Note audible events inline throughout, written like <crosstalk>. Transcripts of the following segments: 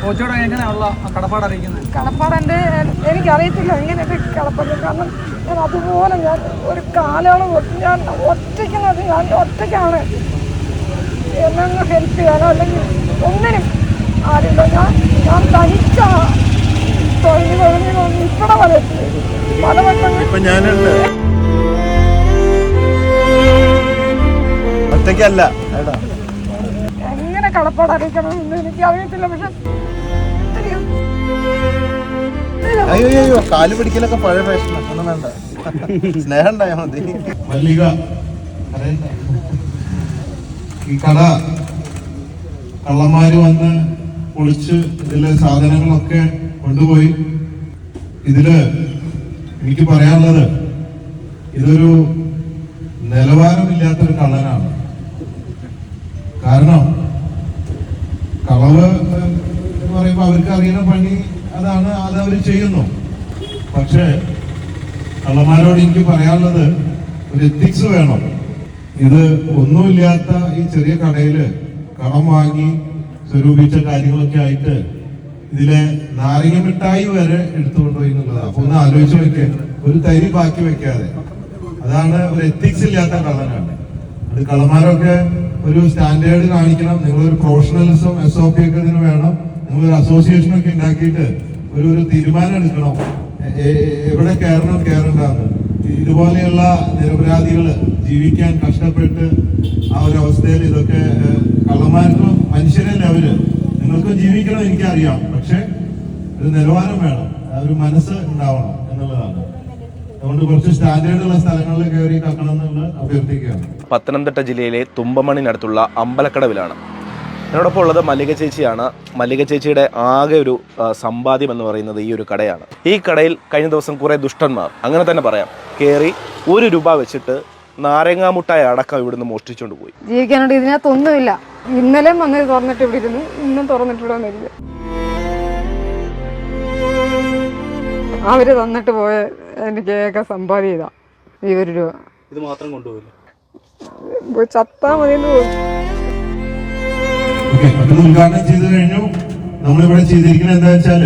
കോച്ചോടെ എങ്ങനെയുള്ള കടപ്പാട് അറിയിക്കുന്നത്? കടപ്പാടെന്റെ എനിക്കറിയത്തില്ല എങ്ങനെയൊക്കെ കടപ്പാട്. കാരണം ഞാൻ അതുപോലെ ഞാൻ ഒരു കാലയളവ് ഞാൻ ഒറ്റയ്ക്കുന്നത് ഞാൻ ഒറ്റയ്ക്കാണ്. എന്നൊന്ന് ഹെൽപ്പ് ചെയ്യാനോ അല്ലെങ്കിൽ ഒന്നിനും ആരില്ല ഞാൻ ഞാൻ തനിച്ച തൊഴിൽ തൊഴിൽ ഇപ്പടെ വരെ പല വട്ടങ്ങൾ ഞാനുണ്ട്. ഒറ്റയ്ക്കല്ല എങ്ങനെ കടപ്പാട് അറിയിക്കണം എന്ന് എനിക്ക് അറിയത്തില്ല പക്ഷെ അയ്യോ അയ്യോ, കാൽ പിടിക്കലൊക്കെ പഴയ ഫാഷനാണ് ഒന്നും വേണ്ട. <laughs> സ്നേഹം ഉണ്ടായാ മതി. മല്ലിക. ഈ കട കള്ളന്മാര് വന്ന് പൊളിച്ച് ഇതിലെ സാധനങ്ങളൊക്കെ കൊണ്ടുപോയി. ഇതിൽ എനിക്ക് പറയാനുള്ളത് ഇതൊരു നിലവാരമില്ലാത്തൊരു കള്ളനാണ്. കാരണം കളവ് എന്ന് പറയുമ്പോൾ അവർക്ക് അറിയുന്ന പണി അതാണ് അതവർ ചെയ്യുന്നു. പക്ഷേ കള്ളന്മാരോട് എനിക്ക് പറയാനുള്ളത് ഒരു എത്തിക്സ് വേണം. ഇത് ഒന്നുമില്ലാത്ത ഈ ചെറിയ കടയിൽ കടം വാങ്ങി സ്വരൂപിച്ച കാര്യങ്ങളൊക്കെ ആയിട്ട് ഇതിലെ നാരങ്ങ മിഠായി വരെ എടുത്തുകൊണ്ടുപോയി എന്നുള്ളതാണ്. അപ്പൊ ഒന്ന് ആലോചിച്ച് നോക്കിയേ ഒരു തൈരി ബാക്കി വെക്കാതെ. അതാണ് ഒരു എത്തിക്സ് ഇല്ലാത്ത കള്ളനാണ്. അത് കള്ളന്മാരൊക്കെ ഒരു സ്റ്റാൻഡേർഡ് കാണിക്കണം. നിങ്ങളൊരു പ്രൊഫഷണലിസം എസ് ഒ പി ഒക്കെ ഇതിന് വേണം. നിങ്ങളൊരു അസോസിയേഷനൊക്കെ ഉണ്ടാക്കിയിട്ട് ഒരു ഒരു തീരുമാനം എടുക്കണം. എവിടെ കയറണം കയറണ്ടെന്ന്. ഇതുപോലെയുള്ള നിരപരാധികൾ ജീവിക്കാൻ കഷ്ടപ്പെട്ട് ആ ഒരു അവസ്ഥയിൽ ഇതൊക്കെ കള്ളന്മാർക്കും മനുഷ്യരല്ലേ അവർ? നിങ്ങൾക്കും ജീവിക്കണം എനിക്കറിയാം. പക്ഷെ ഒരു നിലവാരം വേണം. ഒരു മനസ്സ് ഉണ്ടാവണം എന്നുള്ളതാണ്. അതുകൊണ്ട് കുറച്ച് സ്റ്റാൻഡേർഡുള്ള സ്ഥലങ്ങളിൽ കയറി കക്കണം എന്നുള്ളത് അഭ്യർത്ഥിക്കുകയാണ്. പത്തനംതിട്ട ജില്ലയിലെ തുമ്പമണിനടുത്തുള്ള അമ്പലക്കടവിലാണ് എന്നോടൊപ്പം ഉള്ളത് മല്ലിക ചേച്ചിയാണ്. മല്ലിക ചേച്ചിയുടെ ആകെ ഒരു സമ്പാദ്യം എന്ന് പറയുന്നത് ഈ ഒരു കടയാണ്. ഈ കടയിൽ കഴിഞ്ഞ ദിവസം കുറെ ദുഷ്ടന്മാർ അങ്ങനെ തന്നെ പറയാം കയറി ഒരു രൂപ വെച്ചിട്ട് നാരങ്ങാമുട്ടായ അടക്കം ഇവിടുന്ന് മോഷ്ടിച്ചുകൊണ്ട് പോയി. ജീവിക്കാനായിട്ട് ഇതിനകത്തൊന്നുമില്ല ഇന്നലെ വന്ന് തുറന്നിട്ട് ഇവിടെ ഇരുന്നു ഇന്നും തുറന്നിട്ടിവിടെ വന്നില്ല അവർ തന്നിട്ട് പോയ എനിക്ക് ഏക സമ്പാദ്യം ചെയ്താ ഈ ഒരു രൂപ. ഇത് മാത്രം കൊണ്ടുപോയില്ല? പോയി ചത്താ മതി ഓക്കെ അത് ഉദ്ഘാടനം ചെയ്തു കഴിഞ്ഞു. നമ്മളിവിടെ ചെയ്തിരിക്കുന്നത് എന്താ വെച്ചാൽ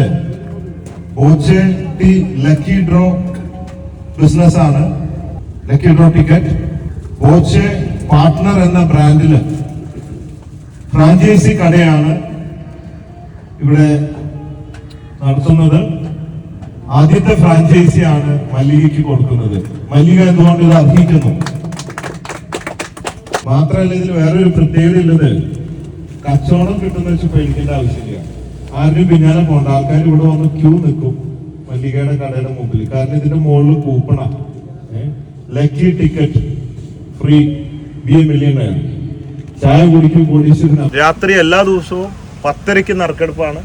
Boche tea lucky draw business ആണ്. Lucky draw ticket Boche partner എന്ന ബ്രാൻഡിൽ ഫ്രാഞ്ചൈസി കടയാണ് ഇവിടെ നടത്തുന്നത്. ആദ്യത്തെ ഫ്രാഞ്ചൈസിയാണ് മല്ലികയ്ക്ക് കൊടുക്കുന്നത്. മല്ലിക എന്തുകൊണ്ട് ഇത് അർഹിക്കുന്നു? മാത്രമല്ല ഇതിൽ വേറൊരു പ്രത്യേകത ഉള്ളത് കച്ചവടം കിട്ടുന്ന വെച്ച് പേടിക്കേണ്ട ആവശ്യമില്ല. ആരും പിന്നാലെ പോണ്ട. ആൾക്കാർ ഇവിടെ വന്ന് ക്യൂ നിൽക്കും. മല്ലികയുടെ കടയുടെ മുമ്പിൽ. കാരണം ഇതിന്റെ മുകളിൽ coupon lucky ticket free be a million ചായ കുടിക്കും കോടീശ്വരൻ രാത്രി എല്ലാ ദിവസവും പത്തരയ്ക്ക് നറുക്കെടുപ്പാണ്.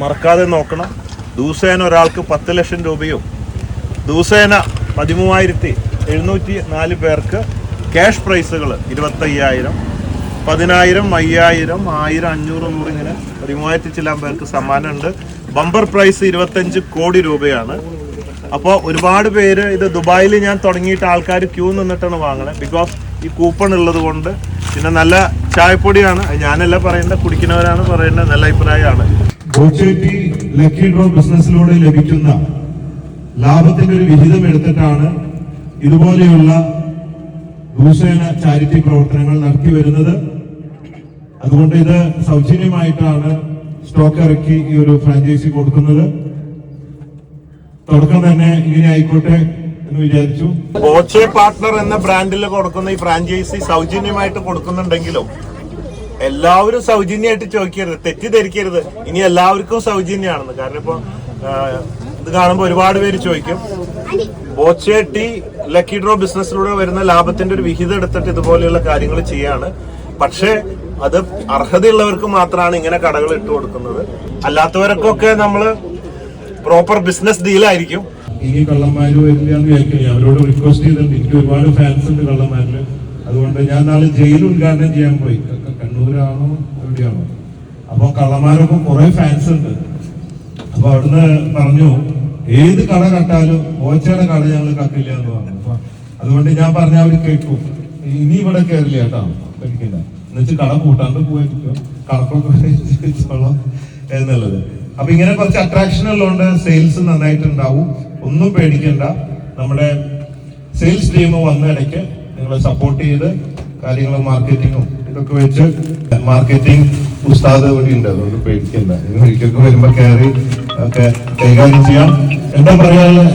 മറക്കാതെ നോക്കണം. ദിവസേന ഒരാൾക്ക് പത്ത് ലക്ഷം രൂപയും? ദിവസേന പതിമൂവായിരത്തി എഴുന്നൂറ്റി നാല് പേർക്ക് ക്യാഷ് പ്രൈസുകൾ ഇരുപത്തയ്യായിരം. പതിനായിരം അയ്യായിരം ആയിരം അഞ്ഞൂറ് നൂറ് ഇങ്ങനെ പതിമൂവായിരത്തി ചില്ലാൻ പേർക്ക് സമ്മാനമുണ്ട്. ബമ്പർ പ്രൈസ് ഇരുപത്തഞ്ച് കോടി രൂപയാണ്. അപ്പോൾ ഒരുപാട് പേര് ഇത് ദുബായിൽ ഞാൻ തുടങ്ങിയിട്ട് ആൾക്കാർ ക്യൂ നിന്നിട്ടാണ് വാങ്ങണത് ബിക്കോസ് ഈ കൂപ്പൺ ഉള്ളത് കൊണ്ട് പിന്നെ നല്ല ചായപ്പൊടിയാണ്. ഞാനല്ല പറയേണ്ടത് കുടിക്കുന്നവരാണ് പറയേണ്ടത് നല്ല അഭിപ്രായമാണ്. ലക്കി ഡ്രോ ബിസിനസ്സിലൂടെ ലഭിക്കുന്ന ലാഭത്തിന്റെ ഒരു വിഹിതം എടുത്തിട്ടാണ് ഇതുപോലെയുള്ള ഭൂസേന ചാരിറ്റി പ്രവർത്തനങ്ങൾ നടത്തി വരുന്നത്. അതുകൊണ്ട് ഇത് സൗജന്യമായിട്ടാണ് സ്റ്റോക്ക് ഇറക്കി ഈ ഒരു ഫ്രാഞ്ചൈസി കൊടുക്കുന്നത്. തുടക്കം തന്നെ ഇങ്ങനെ ആയിക്കോട്ടെ എന്ന് വിചാരിച്ചു. കോച്ചെ പാർട്ട്ണർ എന്ന ബ്രാൻഡിൽ കൊടുക്കുന്ന ഈ ഫ്രാഞ്ചൈസി സൗജന്യമായിട്ട് കൊടുക്കുന്നുണ്ടെങ്കിലും എല്ലാവരും സൗജന്യമായിട്ട് ചോദിക്കരുത് തെറ്റിദ്ധരിക്കരുത്. ഇനി എല്ലാവർക്കും സൗജന്യമാണെന്ന്. കാരണം ഇപ്പൊ ഇത് കാണുമ്പോൾ ഒരുപാട് പേര് ചോദിക്കും. ബോച്ചെ ലക്കി ഡ്രോ ബിസിനസ്സിലൂടെ വരുന്ന ലാഭത്തിന്റെ ഒരു വിഹിതം എടുത്തിട്ട് ഇതുപോലെയുള്ള കാര്യങ്ങൾ ചെയ്യാണ്. പക്ഷേ അത് അർഹതയുള്ളവർക്ക് മാത്രമാണ് ഇങ്ങനെ കടകൾ ഇട്ട് കൊടുക്കുന്നത്. അല്ലാത്തവർക്കൊക്കെ നമ്മൾ പ്രോപ്പർ ബിസിനസ് ഡീലായിരിക്കും ഇനി കള്ളന്മാര് വരില്ല എന്ന് വിചാരിക്കില്ല. അവരോട് റിക്വസ്റ്റ് ചെയ്തിട്ടുണ്ട്. എനിക്ക് ഒരുപാട് ഫാൻസ് ഉണ്ട് കള്ളന്മാരിൽ. അതുകൊണ്ട് ഞാൻ നാളെ ജയിൽ ഉദ്ഘാടനം ചെയ്യാൻ പോയി. കണ്ണൂരാണോ? എവിടെയാണോ? അപ്പൊ കള്ളന്മാരൊക്കെ കുറെ ഫാൻസ് ഉണ്ട്. അപ്പൊ അവിടുന്ന് പറഞ്ഞു ഏത് കട കട്ടാലും ഓച്ചയുടെ കട ഞങ്ങൾ കത്തില്ല എന്ന് പറഞ്ഞു. അപ്പൊ അതുകൊണ്ട് ഞാൻ പറഞ്ഞ അവർ കേൾക്കും ഇനി ഇവിടെ കയറില്ല കേട്ടോ. പേടിക്കില്ല എന്നുവെച്ച് കട കൂട്ടാണ്ട് പോയിരിക്കും കണക്കൊക്കെ വെച്ചോളാം എന്നുള്ളത്. അപ്പൊ ഇങ്ങനെ കുറച്ച് അട്രാക്ഷൻ ഉള്ളതുകൊണ്ട് സെയിൽസ് നന്നായിട്ടുണ്ടാവും. ഒന്നും പേടിക്കണ്ട. നമ്മുടെ സെയിൽസ് ടീം വന്ന ഇടയ്ക്ക് നിങ്ങളെ സപ്പോർട്ട് ചെയ്ത് കാര്യങ്ങൾ മാർക്കറ്റിങ്ങും ഇതൊക്കെ വെച്ച് മാർക്കറ്റിംഗ് ഉസ്താദ് ഇവിടെ ഉണ്ട്. അതുകൊണ്ട് പേടിക്കണ്ട. വരുമ്പോ കയറി ഒക്കെ കൈകാര്യം ചെയ്യാം. എന്താ പറയാനുള്ളത്?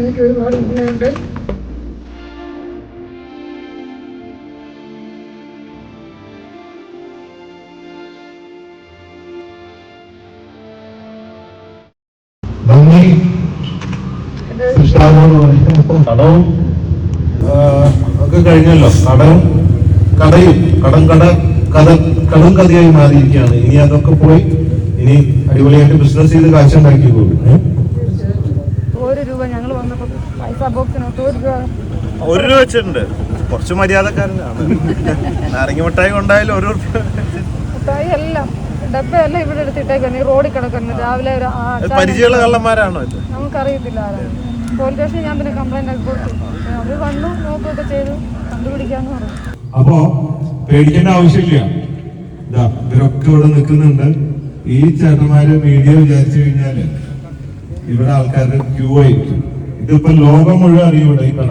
എനിക്ക് ഒരുപാട് കഴിഞ്ഞല്ലോ. കടവും കടയും കടം കട കഥ കടം കഥയായി മാറിയിരിക്കുകയാണ്. ഇനി അതൊക്കെ പോയി ഇനി അടിപൊളിയായിട്ട് ബിസിനസ് ചെയ്ത് കാശ് ഉണ്ടാക്കി പോകും ഒരു രൂപ ഞങ്ങൾ വന്നപ്പോൾ പൈസ ബോക്സിനകത്ത് ഒരു രൂപ. ഒരു രൂപ വെച്ചിട്ടുണ്ട്. കുറച്ച് മര്യാദക്കാരനാണ്. നാരങ്ങ മിഠായി കൊണ്ടായാലും ഒരു എല്ലാം. ഡബ്ബയെല്ലാം ഇവിടെ എടുത്തിട്ടേക്കാണ്. ഈ റോഡിൽ കിടക്കുന്നത്. രാവിലെ ഒരു പരിചയമുള്ള കള്ളന്മാരാണോ ഇത്? നമുക്കറിയത്തില്ല ആരാണ്. പോലീസ് സ്റ്റേഷനിൽ ഞാൻ പിന്നെ കംപ്ലൈന്റ് ഒക്കെ കൊടുത്തു. അവർ വന്നു നോക്കുകയൊക്കെ ചെയ്തു. കണ്ടുപിടിക്കാന്ന് പറഞ്ഞു. അപ്പോ പേടിക്കേണ്ട ആവശ്യമില്ല. ഇതാ ഇവരൊക്കെ ഇവിടെ നിൽക്കുന്നുണ്ട്. ഈ ചേട്ടന്മാര് മീഡിയ വിചാരിച്ചു കഴിഞ്ഞാൽ ഇവിടെ ആൾക്കാരുടെ ക്യൂ ആയിരിക്കും. ഇതിപ്പോ ലോകം മുഴുവൻ അറിയും ഇവിടെ ഈ കട.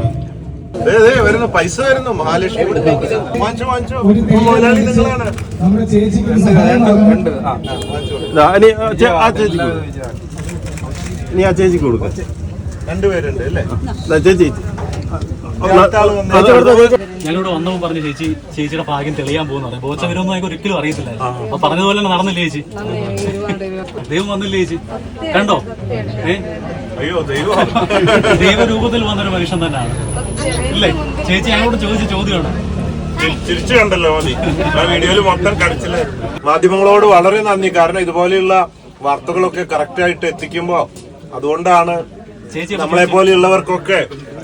ദേ, ദേ, വരുന്നു. പൈസ വരുന്നു. മഹാലക്ഷ്മി വാങ്ങിച്ചോ വാങ്ങിച്ചോ. മുതലാളി നിങ്ങളാണ്. ഇനി ആ ചേച്ചിക്ക് കൊടുക്കാം. രണ്ടുപേരുണ്ട് അല്ലേ? ചേച്ചി. അടുത്ത ആൾ വന്നേ. ചേച്ചി കൊടുത്തോ, ചേച്ചി. ഞാനിവിടെ വന്നപ്പോൾ പറഞ്ഞു ചേച്ചി ചേച്ചിയുടെ ഭാഗ്യം തെളിയാൻ പോകുന്നത് ബോച്ച വരുമെന്ന് ഞങ്ങൾക്ക് ഒരിക്കലും അറിയത്തില്ല അപ്പൊ പറഞ്ഞതുപോലെ തന്നെ നടന്നില്ല ചേച്ചി? ദൈവം വന്നില്ലേ ചേച്ചി? കണ്ടോ? ഏ? ദൈവരൂപത്തിൽ വന്നൊരു മനുഷ്യൻ തന്നെയാണ്. ഇല്ലേ? ചേച്ചി ഞങ്ങളോട് ചോദിച്ച ചോദ്യമാണ്. തിരിച്ചു കണ്ടല്ലോ മതി. ആ വീഡിയോയിൽ മൊത്തം കടിച്ചില്ലേ? മാധ്യമങ്ങളോട് വളരെ നന്ദി. കാരണം ഇതുപോലെയുള്ള വാർത്തകളൊക്കെ കറക്റ്റ് ആയിട്ട് എത്തിക്കുമ്പോ അതുകൊണ്ടാണ് ചേച്ചി നമ്മളെ പോലെയുള്ളവർക്കൊക്കെ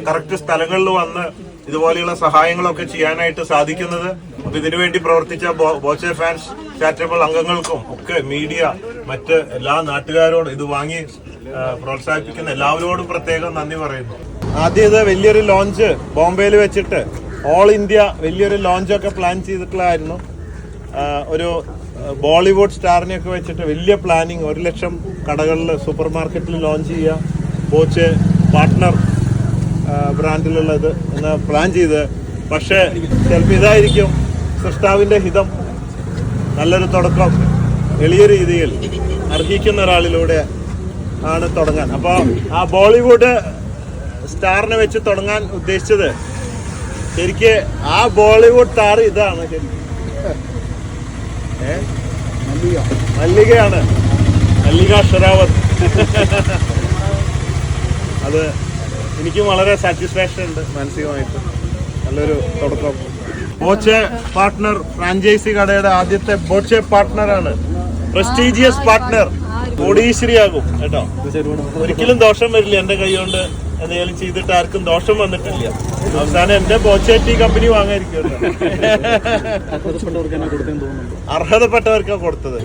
കറക്റ്റ് സ്ഥലങ്ങളിൽ വന്ന് ഇതുപോലെയുള്ള സഹായങ്ങളൊക്കെ ചെയ്യാനായിട്ട് സാധിക്കുന്നത്. അപ്പൊ ഇതിനുവേണ്ടി പ്രവർത്തിച്ച ബോച്ചെ ഫാൻസ് ചാരിറ്റബിൾ അംഗങ്ങൾക്കും ഒക്കെ മീഡിയ മറ്റ് എല്ലാ നാട്ടുകാരോടും ഇത് വാങ്ങി പ്രോത്സാഹിപ്പിക്കുന്ന എല്ലാവരോടും പ്രത്യേകം നന്ദി പറയുന്നു. ആദ്യം ഇത് വലിയൊരു ലോഞ്ച് ബോംബെയിൽ വെച്ചിട്ട് ഓൾ ഇന്ത്യ വലിയൊരു ലോഞ്ച് ഒക്കെ പ്ലാൻ ചെയ്തിട്ടുള്ളതായിരുന്നു. ഒരു ബോളിവുഡ് സ്റ്റാറിനെയൊക്കെ വെച്ചിട്ട് വലിയ പ്ലാനിങ് ഒരു ലക്ഷം കടകളിൽ സൂപ്പർ മാർക്കറ്റിൽ ലോഞ്ച് ചെയ്യുക ബോച്ച് പാർട്ട്ണർ ബ്രാൻഡിലുള്ളത് എന്ന് പ്ലാൻ ചെയ്ത്. പക്ഷേ ചിലപ്പോൾ ഇതായിരിക്കും സൃഷ്ടാവിന്റെ ഹിതം. നല്ലൊരു തുടക്കം. എളിയ രീതിയിൽ അർഹിക്കുന്ന ഒരാളിലൂടെ ആണ് തുടങ്ങാൻ. അപ്പോൾ ആ ബോളിവുഡ് സ്റ്റാറിനെ വെച്ച് തുടങ്ങാൻ ഉദ്ദേശിച്ചത് ശരിക്ക് ആ ബോളിവുഡ് താർ ഇതാണ്? മല്ലികയാണ്. മല്ലിക ഷെറാവത്ത് അത് എനിക്കും വളരെ സാറ്റിസ്ഫാക്ഷൻ ഉണ്ട് മാനസികമായിട്ട്. നല്ലൊരു തുടക്കം. ബോച്ചെ പാർട്ട്ണർ ഫ്രാഞ്ചൈസി കടയുടെ ആദ്യത്തെ ബോച്ചെ പാർട്ട്ണറാണ് പ്രസ്റ്റീജിയസ് പാർട്ട്ണർ കോടീശ്വരിയാകും കേട്ടോ. ഒരിക്കലും ദോഷം വരില്ല എന്റെ കൈ കൊണ്ട്. എന്തെങ്കിലും ചെയ്തിട്ട് ആർക്കും ദോഷം വന്നിട്ടില്ല. അവസാനം എന്റെ ബോച്ചെ ടീ കമ്പനി വാങ്ങായിരിക്കും അർഹതപ്പെട്ടവർക്കാണ് കൊടുത്തത്.